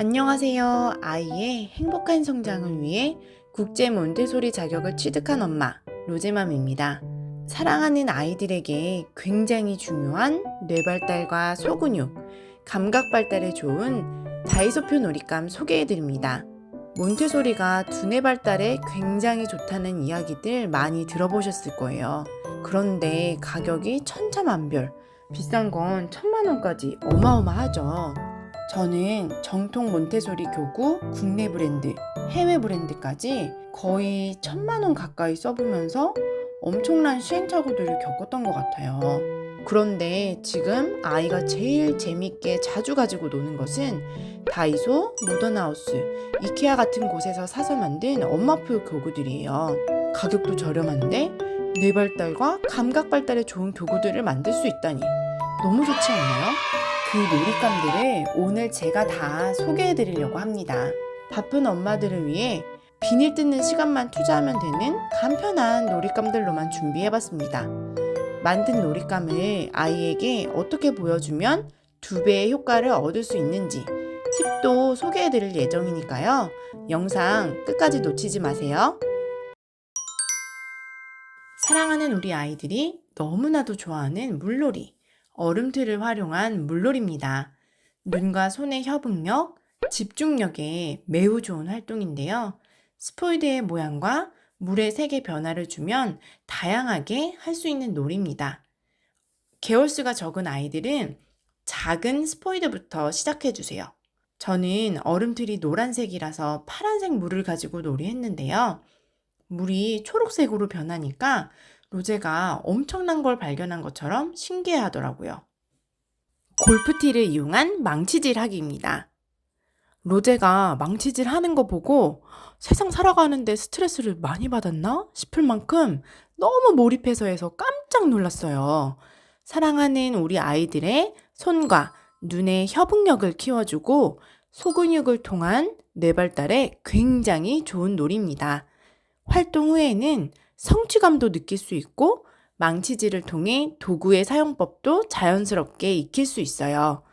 안녕하세요. 아이의 행복한 성장을 위해 국제 몬테소리 자격을 취득한 엄마 로제맘입니다. 사랑하는 아이들에게 굉장히 중요한 뇌발달과 소근육, 감각 발달에 좋은 다이소표 놀잇감 소개해 드립니다. 몬테소리가 두뇌 발달에 굉장히 좋다는 이야기들 많이 들어보셨을 거예요. 그런데 가격이 천차만별, 비싼 건 천만 원까지 어마어마하죠. 저는 정통 몬테소리 교구 국내 브랜드, 해외 브랜드까지 거의 천만 원 가까이 써보면서 엄청난 시행착오들을 겪었던 것 같아요. 그런데 지금 아이가 제일 재밌게 자주 가지고 노는 것은 다이소, 모던하우스, 이케아 같은 곳에서 사서 만든 엄마표 교구들이에요. 가격도 저렴한데 뇌발달과 감각 발달에 좋은 교구들을 만들 수 있다니 너무 좋지 않나요? 그 놀잇감들을 오늘 제가 다 소개해 드리려고 합니다. 바쁜 엄마들을 위해 비닐 뜯는 시간만 투자하면 되는 간편한 놀잇감들로만 준비해 봤습니다. 만든 놀잇감을 아이에게 어떻게 보여주면 두 배의 효과를 얻을 수 있는지 팁도 소개해 드릴 예정이니까요. 영상 끝까지 놓치지 마세요. 사랑하는 우리 아이들이 너무나도 좋아하는 물놀이. 얼음틀을 활용한 물놀이입니다. 눈과 손의 협응력, 집중력에 매우 좋은 활동인데요. 스포이드의 모양과 물의 색의 변화를 주면 다양하게 할 수 있는 놀이입니다. 개월수가 적은 아이들은 작은 스포이드부터 시작해 주세요. 저는 얼음틀이 노란색이라서 파란색 물을 가지고 놀이했는데요. 물이 초록색으로 변하니까 로제가 엄청난 걸 발견한 것처럼 신기해 하더라고요. 골프티를 이용한 망치질 하기입니다. 로제가 망치질 하는 거 보고 세상 살아가는데 스트레스를 많이 받았나 싶을 만큼 너무 몰입해서 해서 깜짝 놀랐어요. 사랑하는 우리 아이들의 손과 눈의 협응력을 키워주고 소근육을 통한 뇌 발달에 굉장히 좋은 놀이입니다. 활동 후에는 성취감도 느낄 수 있고 망치질을 통해 도구의 사용법도 자연스럽게 익힐 수 있어요.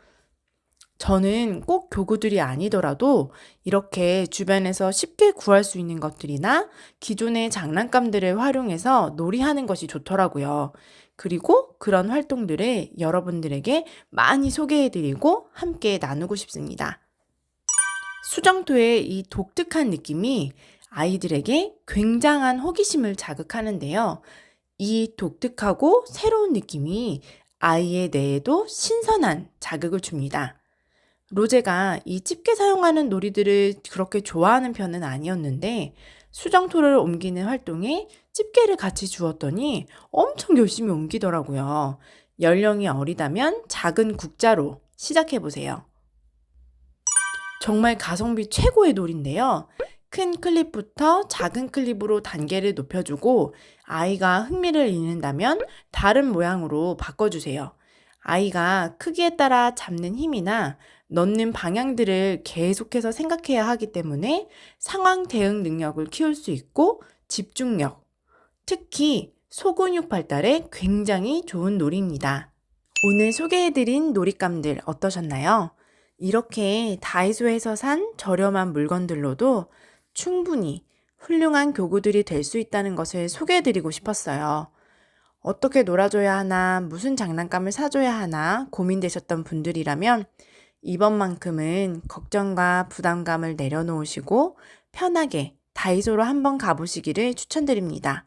저는 꼭 교구들이 아니더라도 이렇게 주변에서 쉽게 구할 수 있는 것들이나 기존의 장난감들을 활용해서 놀이하는 것이 좋더라고요. 그리고 그런 활동들을 여러분들에게 많이 소개해드리고 함께 나누고 싶습니다. 수정토의 이 독특한 느낌이 아이들에게 굉장한 호기심을 자극하는데요. 이 독특하고 새로운 느낌이 아이의 뇌에도 신선한 자극을 줍니다. 로제가 이 집게 사용하는 놀이들을 그렇게 좋아하는 편은 아니었는데 수정토를 옮기는 활동에 집게를 같이 주었더니 엄청 열심히 옮기더라고요. 연령이 어리다면 작은 국자로 시작해 보세요. 정말 가성비 최고의 놀인데요. 큰 클립부터 작은 클립으로 단계를 높여주고 아이가 흥미를 잃는다면 다른 모양으로 바꿔주세요. 아이가 크기에 따라 잡는 힘이나 넣는 방향들을 계속해서 생각해야 하기 때문에 상황 대응 능력을 키울 수 있고 집중력, 특히 소근육 발달에 굉장히 좋은 놀이입니다. 오늘 소개해드린 놀잇감들 어떠셨나요? 이렇게 다이소에서 산 저렴한 물건들로도 충분히 훌륭한 교구들이 될 수 있다는 것을 소개해드리고 싶었어요. 어떻게 놀아줘야 하나, 무슨 장난감을 사줘야 하나 고민되셨던 분들이라면 이번만큼은 걱정과 부담감을 내려놓으시고 편하게 다이소로 한번 가보시기를 추천드립니다.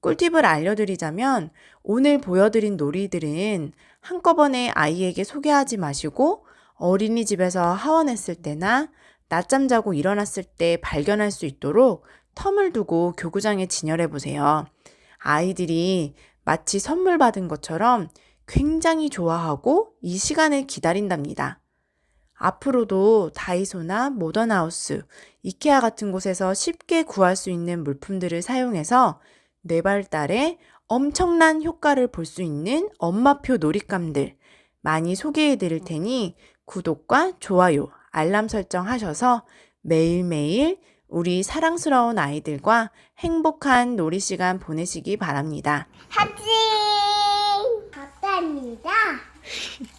꿀팁을 알려드리자면 오늘 보여드린 놀이들은 한꺼번에 아이에게 소개하지 마시고 어린이집에서 하원했을 때나 낮잠 자고 일어났을 때 발견할 수 있도록 텀을 두고 교구장에 진열해 보세요. 아이들이 마치 선물 받은 것처럼 굉장히 좋아하고 이 시간을 기다린답니다. 앞으로도 다이소나 모던하우스, 이케아 같은 곳에서 쉽게 구할 수 있는 물품들을 사용해서 뇌발달에 엄청난 효과를 볼 수 있는 엄마표 놀잇감들 많이 소개해 드릴 테니 구독과 좋아요, 알람 설정하셔서 매일매일 우리 사랑스러운 아이들과 행복한 놀이 시간 보내시기 바랍니다. 하지 감사합니다.